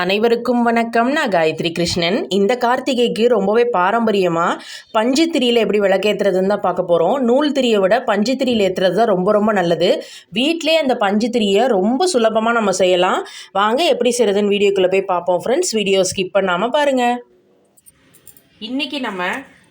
அனைவருக்கும் வணக்கம். நான் காயத்ரி கிருஷ்ணன். இந்த கார்த்திகைக்கு ரொம்பவே பாரம்பரியமாக பஞ்சு திரியில் எப்படி விளக்கேற்றுறதுன்னு தான் பார்க்க போகிறோம் நூல் திரியை விட பஞ்சு திரியில் ஏற்றுறது தான் ரொம்ப ரொம்ப நல்லது. வீட்டிலே அந்த பஞ்சு திரியை ரொம்ப சுலபமாக நம்ம செய்யலாம். வாங்க எப்படி செய்கிறதுன்னு வீடியோக்குள்ளே போய் பார்ப்போம். ஃப்ரெண்ட்ஸ் வீடியோ ஸ்கிப் பண்ணாமல் பாருங்கள் இன்றைக்கி நம்ம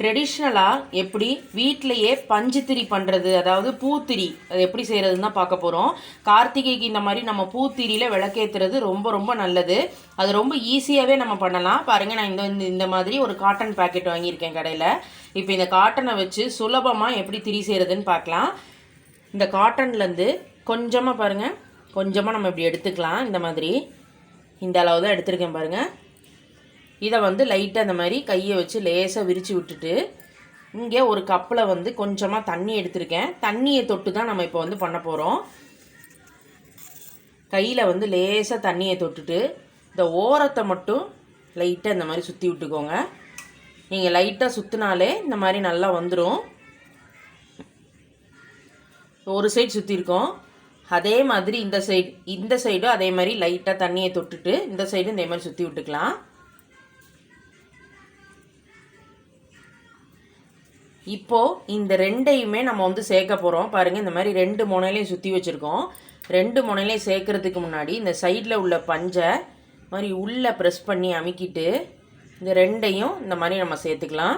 ட்ரெடிஷ்னலாக எப்படி வீட்டிலையே பஞ்சுத்திரி பண்ணுறது அதாவது பூத்திரி அது எப்படி செய்கிறதுன்னு தான் பார்க்க போகிறோம் கார்த்திகைக்கு இந்த மாதிரி நம்ம பூத்திரியில் விளக்கேற்றுறது ரொம்ப ரொம்ப நல்லது. அது ரொம்ப ஈஸியாகவே நம்ம பண்ணலாம். பாருங்கள் நான் இந்த இந்த- மாதிரி ஒரு காட்டன் பாக்கெட் வாங்கியிருக்கேன் கடையில். இப்போ இந்த காட்டனை வச்சு சுலபமாக எப்படி திரி செய்கிறதுன்னு பார்க்கலாம். இந்த காட்டன்லேருந்து கொஞ்சமாக பாருங்கள் கொஞ்சமாக நம்ம இப்படி எடுத்துக்கலாம். இந்த மாதிரி. இந்த அளவு தான் எடுத்திருக்கேன் பாருங்கள் இதை வந்து லைட்டாக அந்த மாதிரி கையை வச்சு லேசாக விரித்து விட்டுட்டு இங்கே ஒரு கப்பில் வந்து கொஞ்சமாக தண்ணி எடுத்திருக்கேன். தண்ணியை தொட்டு தான் நம்ம இப்போ வந்து பண்ண போகிறோம் கையில் வந்து லேசாக தண்ணியை தொட்டுட்டு இந்த ஓரத்தை மட்டும் லைட்டாக இந்த மாதிரி சுற்றி விட்டுக்கோங்க. நீங்கள் லைட்டாக சுற்றினாலே இந்த மாதிரி நல்லா வந்துடும் ஒரு சைடு சுற்றிருக்கோம் அதே மாதிரி இந்த சைடு இந்த சைடும் அதே மாதிரி லைட்டாக தண்ணியை தொட்டுட்டு இந்த சைடும் இதே மாதிரி சுற்றி விட்டுக்கலாம். இப்போ இந்த ரெண்டையுமே நம்ம வந்து சேர்க்க போகிறோம் பாருங்கள் இந்த மாதிரி ரெண்டு முனையிலையும் சுற்றி வச்சுருக்கோம். ரெண்டு முனையிலையும் சேர்க்கறதுக்கு முன்னாடி இந்த சைடில் உள்ள பஞ்சை மாதிரி உள்ளே ப்ரெஸ் பண்ணி அமுக்கிட்டு இந்த ரெண்டையும் இந்த மாதிரி நம்ம சேர்த்துக்கலாம்.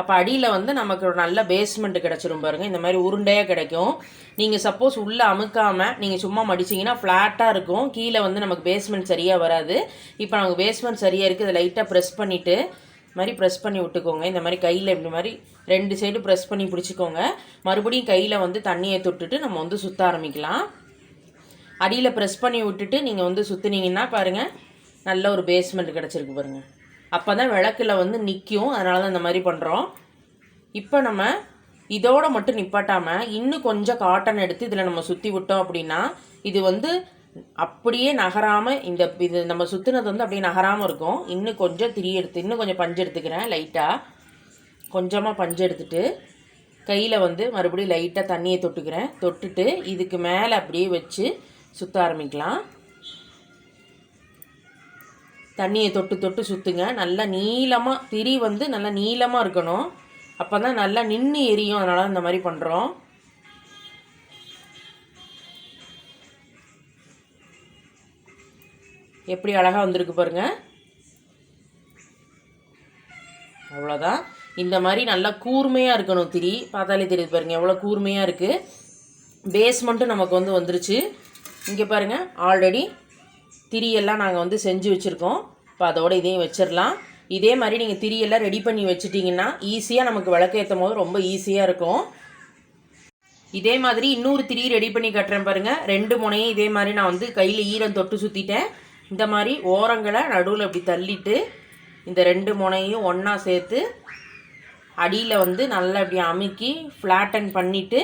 அப்போ அடியில் வந்து நமக்கு ஒரு நல்ல பேஸ்மெண்ட் கிடச்சிரும் பாருங்கள் இந்த மாதிரி உருண்டையாக கிடைக்கும். நீங்கள் சப்போஸ் உள்ளே அமுக்காமல் நீங்கள் சும்மா மடிச்சிங்கன்னா ஃப்ளாட்டாக இருக்கும். கீழே வந்து நமக்கு பேஸ்மெண்ட் சரியாக வராது. இப்போ நமக்கு பேஸ்மெண்ட் சரியாக இருக்குது இதை லைட்டாக ப்ரெஸ் பண்ணிவிட்டு மாதிரி ப்ரெஸ் பண்ணி விட்டுக்கோங்க. இந்த மாதிரி கையில் இப்படி மாதிரி ரெண்டு சைடு ப்ரெஸ் பண்ணி பிடிச்சிக்கோங்க. மறுபடியும் கையில் வந்து தண்ணியை தொட்டுட்டு நம்ம வந்து சுற்ற ஆரம்பிக்கலாம். அடியில் ப்ரெஸ் பண்ணி விட்டுட்டு நீங்கள் வந்து சுற்றுனீங்கன்னா பாருங்கள் நல்ல ஒரு பேஸ்மெண்ட் கிடச்சிருக்கு பாருங்கள் அப்போ தான் விளக்கில் வந்து நிற்கும் அதனால தான் இந்த மாதிரி பண்ணுறோம் இப்போ நம்ம இதோட மட்டும் நிப்பாட்டாமல் இன்னும் கொஞ்சம் காட்டன் எடுத்து இதில் நம்ம சுற்றி விட்டோம் அப்படின்னா இது வந்து அப்படியே நகராமல் இந்த இது நம்ம சுற்றுனது வந்து அப்படியே நகராமல் இருக்கும். இன்னும் கொஞ்சம் திரி எடுத்து இன்னும் கொஞ்சம் பஞ்சு எடுத்துக்கிறேன் லைட்டாக கொஞ்சமாக பஞ்சு எடுத்துட்டு கையில் வந்து மறுபடியும் லைட்டாக தண்ணியை தொட்டுக்கிறேன். தொட்டுட்டு இதுக்கு மேலே அப்படியே வச்சு சுற்ற ஆரம்பிக்கலாம். தண்ணியை தொட்டு தொட்டு சுற்றுங்க நல்லா நீளமாக திரி வந்து நல்லா நீளமாக இருக்கணும். அப்போ தான் நல்லா நின்று எரியும். அதனால் இந்த மாதிரி பண்ணுறோம் எப்படி அழகாக வந்திருக்கு பாருங்கள் அவ்வளோதான் இந்த மாதிரி நல்லா கூர்மையாக இருக்கணும் திரி. பார்த்தாலே தெரியுது பாருங்கள் எவ்வளோ கூர்மையாக இருக்குது பேஸ்மெண்ட்டும் நமக்கு வந்து வந்துருச்சு. இங்கே பாருங்கள் ஆல்ரெடி திரியெல்லாம் நாங்கள் வந்து செஞ்சு வச்சுருக்கோம். இப்போ அதோட இதையும் வச்சிடலாம் இதே மாதிரி நீங்கள் திரியெல்லாம் ரெடி பண்ணி வச்சிட்டிங்கன்னா ஈஸியாக நமக்கு விளக்கேற்றும் போது ரொம்ப ஈஸியாக இருக்கும். இதே மாதிரி இன்னொரு திரி ரெடி பண்ணி கட்டுறேன் பாருங்கள் ரெண்டு முனையும் இதே மாதிரி நான் வந்து கையில் ஈரம் தொட்டு சுற்றிட்டேன் இந்த மாதிரி ஓரங்களை நடுவில் இப்படி தள்ளிட்டு இந்த ரெண்டு முனையும் ஒன்றா சேர்த்து அடியில் வந்து நல்லா இப்படி அமுக்கி ஃப்ளாட்டன் பண்ணிவிட்டு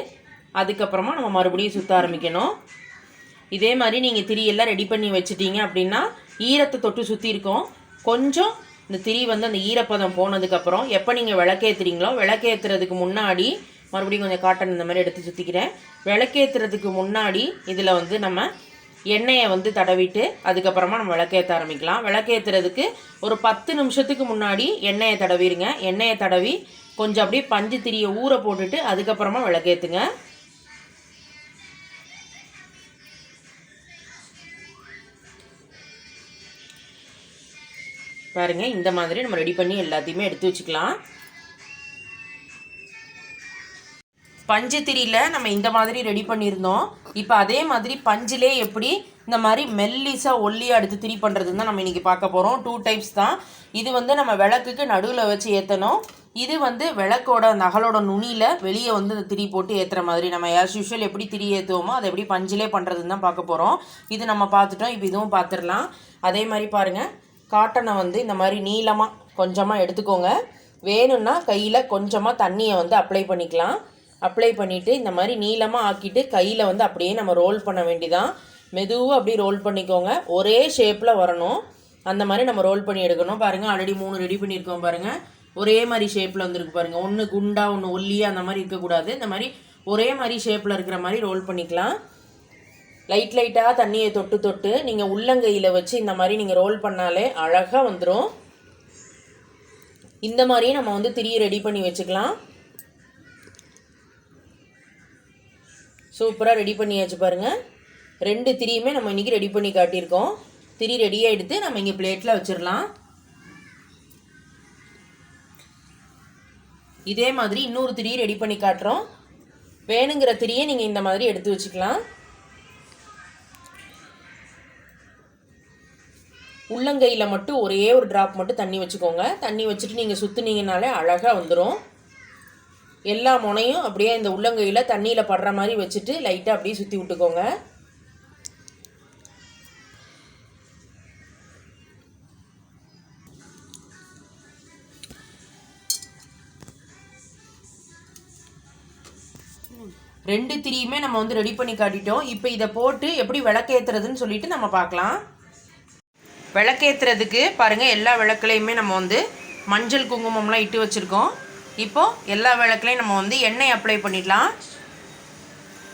அதுக்கப்புறமா நம்ம மறுபடியும் சுற்ற ஆரம்பிக்கணும். இதே மாதிரி நீங்கள் திரியெல்லாம் ரெடி பண்ணி வச்சுட்டீங்க அப்படின்னா ஈரத்தை தொட்டு சுற்றிருக்கோம் கொஞ்சம் இந்த திரி வந்து அந்த ஈரப்பதம் போனதுக்கப்புறம் எப்போ நீங்கள் விளக்கேற்றுறீங்களோ விளக்கேற்றுறதுக்கு முன்னாடி மறுபடியும் கொஞ்சம் காட்டன் இந்த மாதிரி எடுத்து சுற்றிக்கிறேன் விளக்கேற்றுறதுக்கு முன்னாடி இதில் வந்து நம்ம எண்ணெயை வந்து தடவிட்டு அதுக்கப்புறமா நம்ம விளக்கேற்ற ஆரம்பிக்கலாம். விளக்கேற்றுறதுக்கு ஒரு பத்து நிமிஷத்துக்கு முன்னாடி எண்ணெயை தடவிடுங்க எண்ணெயை தடவி கொஞ்சம் அப்படியே பஞ்சு திரியை ஊற போட்டுட்டு அதுக்கப்புறமா விளக்கேற்றுங்க பாருங்க இந்த மாதிரி நம்ம ரெடி பண்ணி எல்லாத்தையுமே எடுத்து வச்சுக்கலாம். பஞ்சு திரியில் நம்ம இந்த மாதிரி ரெடி பண்ணியிருந்தோம். இப்போ அதே மாதிரி பஞ்சிலே எப்படி இந்த மாதிரி மெல்லிஸாக ஒல்லியாக எடுத்து திரி பண்ணுறதுன்னு தான் நம்ம இன்றைக்கி பார்க்க போகிறோம் டூ டைப்ஸ் தான். இது வந்து நம்ம விளக்குக்கு நடுவில் வச்சு ஏற்றணும் இது வந்து விளக்கோட நகலோட நுனியில் வெளியே வந்து அந்த திரி போட்டு ஏற்றுற மாதிரி. நம்ம ஆஸ் யூஷுவல் எப்படி திரி ஏற்றுவோமோ அதை எப்படி பஞ்சிலே பண்ணுறதுன்னு தான் பார்க்க போகிறோம் இது நம்ம பார்த்துட்டோம். இப்போ இதுவும் பார்த்துடலாம். அதே மாதிரி பாருங்கள் காட்டனை வந்து இந்த மாதிரி நீளமாக கொஞ்சமாக எடுத்துக்கோங்க. வேணும்னா கையில் கொஞ்சமாக தண்ணியை வந்து அப்ளை பண்ணிக்கலாம். அப்ளை பண்ணிவிட்டு இந்த மாதிரி நீளமாக ஆக்கிட்டு கையில் வந்து அப்படியே நம்ம ரோல் பண்ண வேண்டிதான். மெதுவாக அப்படியே ரோல் பண்ணிக்கோங்க. ஒரே ஷேப்பில் வரணும். அந்த மாதிரி நம்ம ரோல் பண்ணி எடுக்கணும். பாருங்கள் ஆல்ரெடி மூணு ரெடி பண்ணியிருக்கோம் பாருங்கள் ஒரே மாதிரி ஷேப்பில் வந்துருக்கு பாருங்கள் ஒன்று குண்டா ஒன்று ஒல்லியாக அந்த மாதிரி இருக்கக்கூடாது. இந்த மாதிரி ஒரே மாதிரி ஷேப்பில் இருக்கிற மாதிரி ரோல் பண்ணிக்கலாம். லைட் லைட்டாக தண்ணியை தொட்டு தொட்டு நீங்கள் உள்ளங்கையில் வச்சு இந்த மாதிரி நீங்கள் ரோல் பண்ணாலே அழகாக வந்துடும் இந்த மாதிரியே நம்ம வந்து திரியை ரெடி பண்ணி வச்சுக்கலாம். சூப்பராக ரெடி பண்ணியாச்சு பாருங்கள் ரெண்டு திரியுமே நம்ம இன்றைக்கி ரெடி பண்ணி காட்டியிருக்கோம். திரி ரெடியாக எடுத்து நம்ம இங்கே பிளேட்டில் வச்சிடலாம் இதே மாதிரி இன்னொரு திரியை ரெடி பண்ணி காட்டுறோம். வேணுங்கிற திரியை நீங்கள் இந்த மாதிரி எடுத்து வச்சுக்கலாம். உள்ளங்கையில் மட்டும் ஒரே ஒரு ட்ராப் மட்டும் தண்ணி வச்சுக்கோங்க. தண்ணி வச்சுட்டு நீங்கள் சுற்றுனீங்கனாலே அழகாக வந்துடும் எல்லா முனையும் அப்படியே இந்த உள்ளங்கையில் தண்ணியில் படுற மாதிரி வச்சுட்டு லைட்டாக அப்படியே சுற்றி விட்டுக்கோங்க. ரெண்டு திரியுமே நம்ம வந்து ரெடி பண்ணி காட்டிட்டோம். இப்போ இதை போட்டு எப்படி விளக்கேற்றுறதுன்னு சொல்லிட்டு நம்ம பார்க்கலாம். விளக்கேற்றுறதுக்கு பாருங்கள் எல்லா விளக்குலையுமே நம்ம வந்து மஞ்சள் குங்குமம்லாம் இட்டு வச்சுருக்கோம். இப்போது எல்லா விளக்குலையும் நம்ம வந்து எண்ணெய் அப்ளை பண்ணிடலாம்.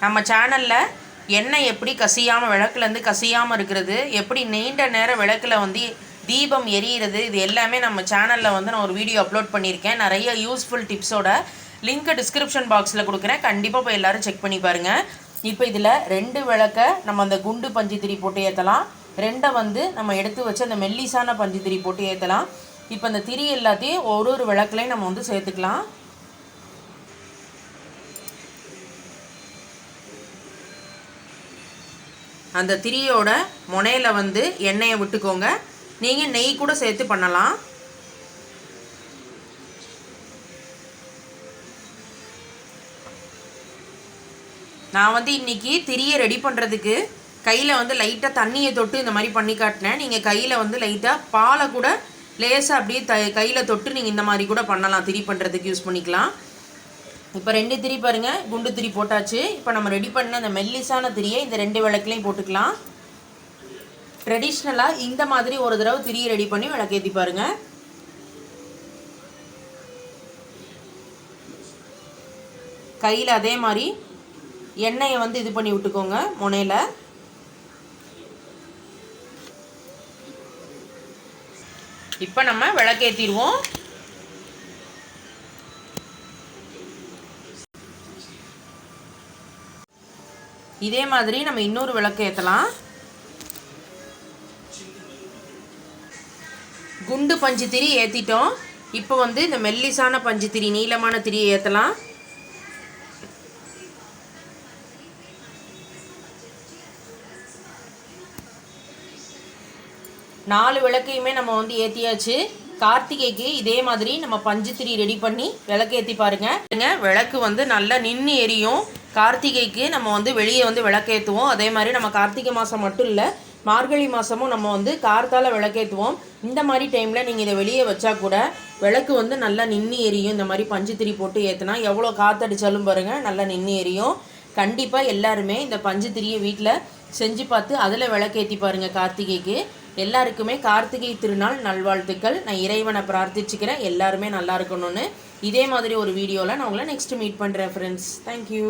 நம்ம சேனலில் எண்ணெய் எப்படி கசியாமல் விளக்குலேருந்து கசியாமல் இருக்கிறது எப்படி நீண்ட நேரம் விளக்கில் வந்து தீபம் எரியிறது இது எல்லாமே நம்ம சேனலில் வந்து நான் ஒரு வீடியோ அப்லோட் பண்ணியிருக்கேன். நிறைய யூஸ்ஃபுல் டிப்ஸோட லிங்க்கை டிஸ்கிரிப்ஷன் பாக்ஸில் கொடுக்குறேன். கண்டிப்பாக போய் எல்லோரும் செக் பண்ணி பாருங்கள் இப்போ இதில் ரெண்டு விளக்கை நம்ம அந்த குண்டு பஞ்சு திரி போட்டு ஏற்றலாம் ரெண்டை வந்து நம்ம எடுத்து வச்சு அந்த மெல்லிசான பஞ்சு திரி போட்டு ஏற்றலாம் இப்போ இந்த திரி எல்லாத்தையும் ஒரு ஒரு விளக்குலையும் நம்ம வந்து சேர்த்துக்கலாம். அந்த திரியோட முனையில் வந்து எண்ணெயை விட்டுக்கோங்க. நீங்கள் நெய் கூட சேர்த்து பண்ணலாம். நான் வந்து இன்றைக்கி திரியை ரெடி பண்ணுறதுக்கு கையில் வந்து லைட்டாக தண்ணியை தொட்டு இந்த மாதிரி பண்ணி காட்டினேன். நீங்கள் கையில் வந்து லைட்டாக பாலை கூட லேசாக அப்படியே த கையில் தொட்டு நீங்கள் இந்த மாதிரி கூட பண்ணலாம். திரி பண்ணுறதுக்கு யூஸ் பண்ணிக்கலாம். இப்போ ரெண்டு திரி பாருங்கள் குண்டு திரி போட்டாச்சு. இப்போ நம்ம ரெடி பண்ண அந்த மெல்லிசான திரியை இந்த ரெண்டு விளக்குலையும் போட்டுக்கலாம். ட்ரெடிஷ்னலாக இந்த மாதிரி ஒரு தடவை திரியை ரெடி பண்ணி விளக்கேற்றி பாருங்கள் கையில் அதே மாதிரி எண்ணெயை வந்து இது பண்ணி விட்டுக்கோங்க. முனையில். இப்போ நம்ம விளக்கேற்றிடுவோம் இதே மாதிரி நம்ம இன்னொரு விளக்கு ஏற்றலாம் குண்டு பஞ்சு திரி ஏற்றிட்டோம் இப்போ வந்து இந்த மெல்லிசான பஞ்சு திரி நீளமான திரியை ஏற்றலாம் நாலு விளக்கையுமே நம்ம வந்து ஏற்றியாச்சு கார்த்திகைக்கு இதே மாதிரி நம்ம பஞ்சுத்திரி ரெடி பண்ணி விளக்கு ஏற்றி பாருங்க விளக்கு வந்து நல்லா நின்று எரியும். கார்த்திகைக்கு நம்ம வந்து வெளியே வந்து விளக்கேற்றுவோம் அதே மாதிரி நம்ம கார்த்திகை மாதம் மட்டும் இல்லை மார்கழி மாதமும் நம்ம வந்து கார்த்தால் விளக்கேற்றுவோம் இந்த மாதிரி டைமில் நீங்கள் இதை வெளியே வச்சா கூட விளக்கு வந்து நல்லா நின்று எரியும். இந்த மாதிரி பஞ்சுத்திரி போட்டு ஏற்றுனா எவ்வளோ காற்றடிச்சாலும் பாருங்கள் நல்லா நின்று எரியும். கண்டிப்பாக எல்லாருமே இந்த பஞ்சுத்திரியை வீட்டில் செஞ்சு பார்த்து அதில் விளக்கேற்றி பாருங்கள் கார்த்திகைக்கு. எல்லாருக்குமே கார்த்திகை திருநாள் நல்வாழ்த்துக்கள். நான் இறைவனை பிரார்த்திச்சுக்கிறேன். எல்லாருமே நல்லா இருக்கணும்னு. இதே மாதிரி ஒரு வீடியோவில் நான் உங்களை நெக்ஸ்ட் மீட் பண்ணுறேன் ஃப்ரெண்ட்ஸ் தேங்க்யூ